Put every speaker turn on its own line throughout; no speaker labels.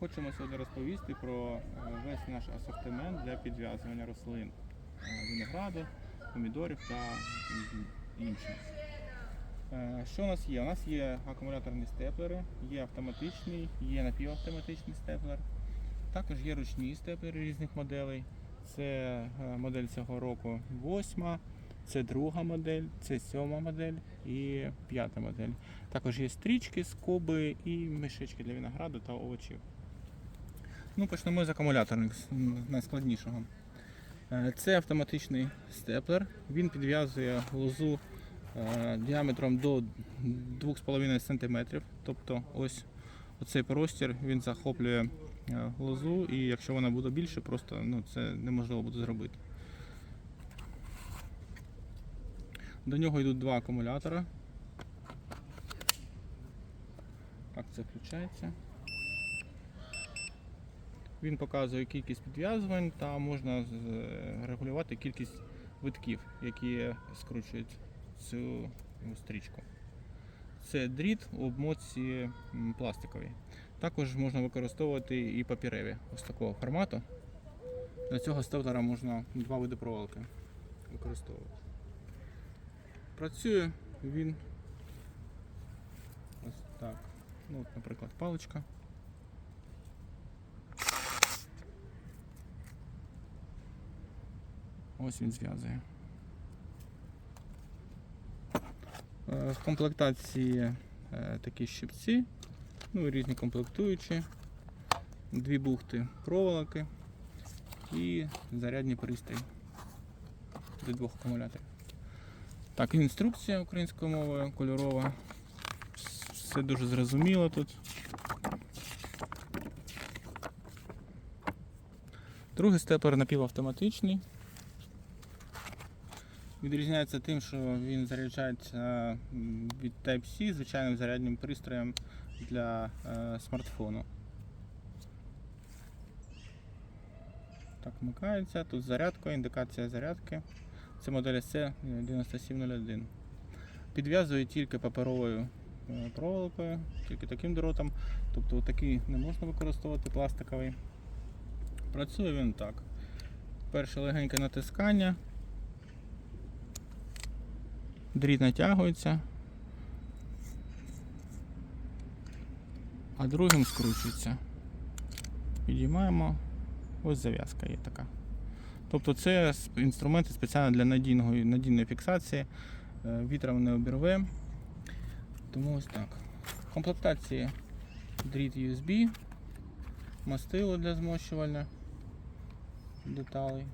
Хочемо сьогодні розповісти про е, весь наш асортимент для підв'язування рослин е, винограду, помідорів та інше. Е, Що у нас є? У нас є акумуляторні степлери, є автоматичний, є напівавтоматичний степлер. Також є ручні степлери різних моделей. Це модель цього року восьма, це друга модель, це сьома модель і п'ята модель. Також є стрічки, скоби і мішечки для винограду та овочів. Ну, почнемо з акумуляторних, найскладнішого. Е, Це автоматичний степлер. Він підв'язує лозу е, діаметром до 2,5 см. Тобто ось оцей простір він захоплює е, лозу, і якщо вона буде більше, просто ну, це неможливо буде зробити. До нього йдуть два акумулятора. Так, це включається. Він показує кількість підв'язувань та можна регулювати кількість витків, які скручують цю стрічку. Це дріт у обмотці пластиковій. Також можна використовувати і папіреві ось такого формату. Для цього степлера можна два види проволоки використовувати. Працює він ось так. Ну, от, наприклад, паличка. Ось він зв'язує. Е, В комплектації е, такі щипці, ну різні комплектуючі, дві бухти проволоки і зарядний пристрій до двох акумуляторів. Так, інструкція українською мовою кольорова. Все дуже зрозуміло тут. Другий степер напівавтоматичний. Відрізняється тим, що він заряджається від Type-C звичайним зарядним пристроєм для е, смартфону. Так, вмикається. Тут зарядка, індикація зарядки. Це модель SC9701. Підв'язує тільки паперовою е, проволокою, тільки таким дротом. Тобто такий не можна використовувати пластиковий. Працює він так. Перше легеньке натискання. Дріт натягується. А другим скручується. Підіймаємо. Ось зав'язка є така. Тобто це інструменти спеціально для надійного, надійної фіксації. Е, Вітром не обірве. Тому ось так. В комплектації дріт USB, мастило для змощування деталей.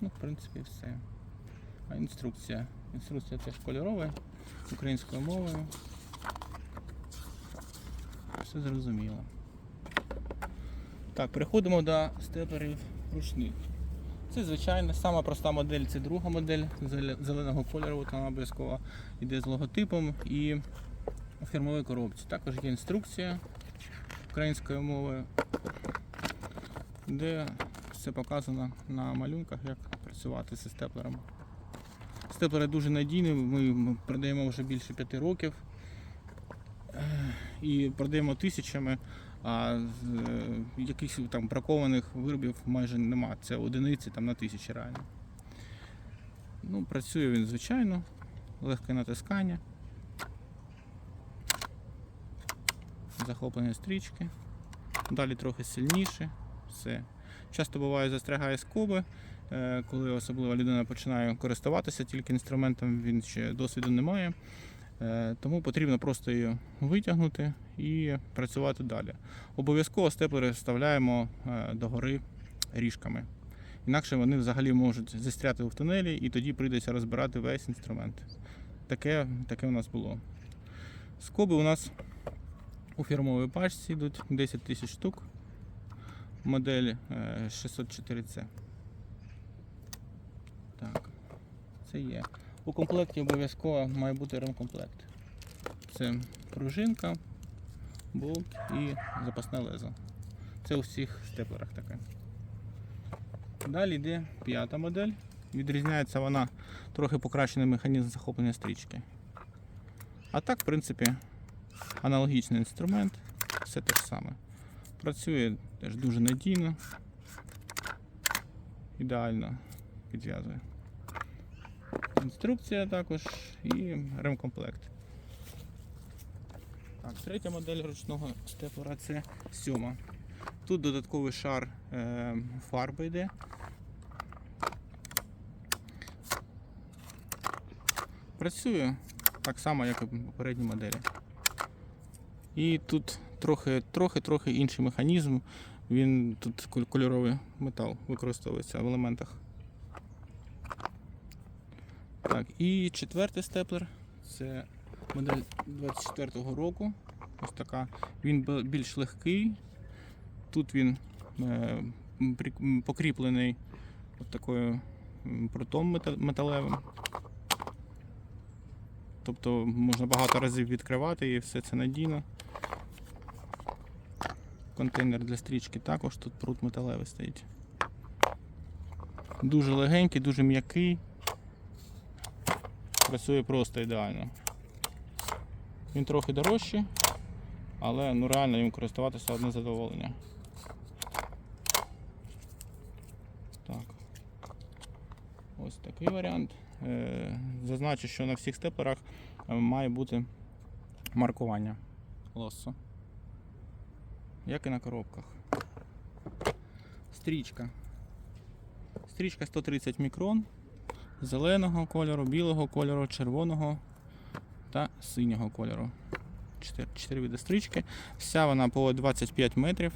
Ну, в принципі, все. А інструкція. Інструкція теж кольорова, українською мовою. Все зрозуміло. Так, переходимо до степлерів ручних. Це звичайно сама проста модель, це друга модель зеленого кольору, вона обов'язково йде з логотипом і у фірмовій коробці. Також є інструкція українською мовою, де все показано на малюнках, як працювати зі степлером. Степлери дуже надійні, ми продаємо вже більше п'яти років Е, і продаємо тисячами, а е, якихось там бракованих виробів майже нема. Це одиниці там на тисячі реально. Ну, працює він звичайно, легке натискання, захоплення стрічки, далі трохи сильніше, все. Часто буває застрягає скоби, коли особливо людина починає користуватися тільки інструментом, він ще досвіду не має. Е, Тому потрібно просто її витягнути і працювати далі. Обов'язково степлери вставляємо е, догори ріжками. Інакше вони взагалі можуть застряти в тунелі і тоді прийдеться розбирати весь інструмент. Таке, таке у нас було. Скоби у нас у фірмовій пачці йдуть 10 тисяч штук. Модель е, 604C. Так, це є. У комплекті обов'язково має бути ремкомплект. Це пружинка, болт і запасне лезо. Це у всіх степлерах таке. Далі йде п'ята модель. Відрізняється вона трохи покращений механізм захоплення стрічки. А так, в принципі, аналогічний інструмент, все те ж саме. Працює теж дуже надійно, ідеально підв'язує. Інструкція також і ремкомплект. Так, третя модель ручного степлера це сьома. Тут додатковий шар е, фарби йде. Працює так само, як і попередні моделі. І тут трохи, трохи, трохи інший механізм. Він тут кольоровий метал використовується в елементах. Так, і четвертий степлер це модель 24-го року. Ось така. Він більш легкий. Тут він е, покріплений от такою прутом металевим. Тобто можна багато разів відкривати і все це надійно. Контейнер для стрічки також тут прут металевий стоїть. Дуже легенький, дуже м'який. Працює просто ідеально. Він трохи дорожчий, але ну реально їм користуватися одне задоволення. Так. Ось такий варіант. Е, Зазначу, що на всіх степлерах е, має бути маркування лоссо. Як і на коробках. Стрічка. Стрічка 130 мікрон зеленого кольору, білого кольору, червоного та синього кольору. Чотири, види стрічки. Вся вона по 25 метрів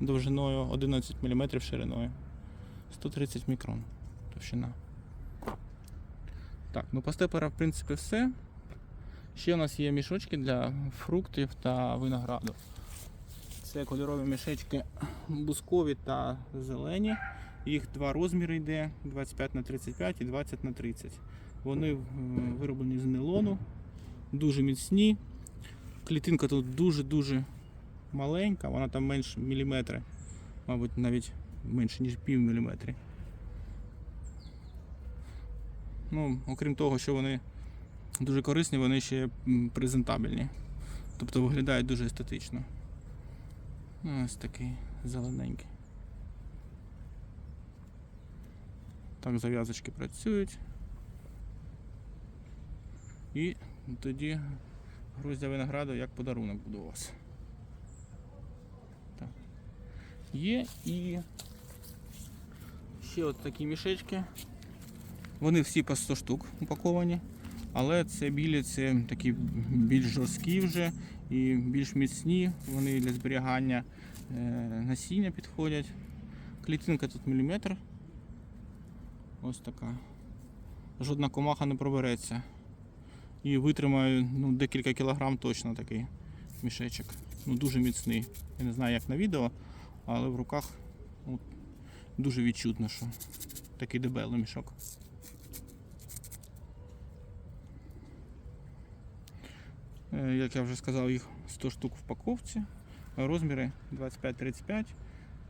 довжиною, 11 мм шириною. 130 мікрон товщина. Так, ну по степлера в принципі все. Ще у нас є мішочки для фруктів та винограду. Це кольорові мішечки бускові та зелені. Їх два розміри йде 25 на 35 і 20 на 30. Вони вироблені з нейлону, дуже міцні. Клітинка тут дуже-дуже маленька, вона там менше міліметри, мабуть, навіть менше, ніж пів міліметри. Ну, окрім того, що вони дуже корисні, вони ще презентабельні. Тобто виглядають дуже естетично. Ось такий зелененький. Так, зав'язочки працюють. І тоді груздя винограду як подарунок буде у вас. Так. Є і ще от такі мішечки. Вони всі по 100 штук упаковані, але це білі, це такі більш жорсткі вже і більш міцні. Вони для зберігання е, насіння підходять. Клітинка тут міліметр. Ось така. Жодна комаха не пробереться. І витримає ну, декілька кілограм точно такий мішечок. Ну, дуже міцний. Я не знаю, як на відео, але в руках ну, дуже відчутно, що такий дебелий мішок. Е, Як я вже сказав, їх 100 штук в упаковці. Розміри 25-35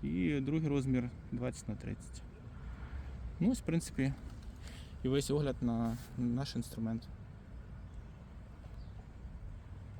і другий розмір 20 на 30. Ну, ось, в принципі, і весь огляд на наш інструмент.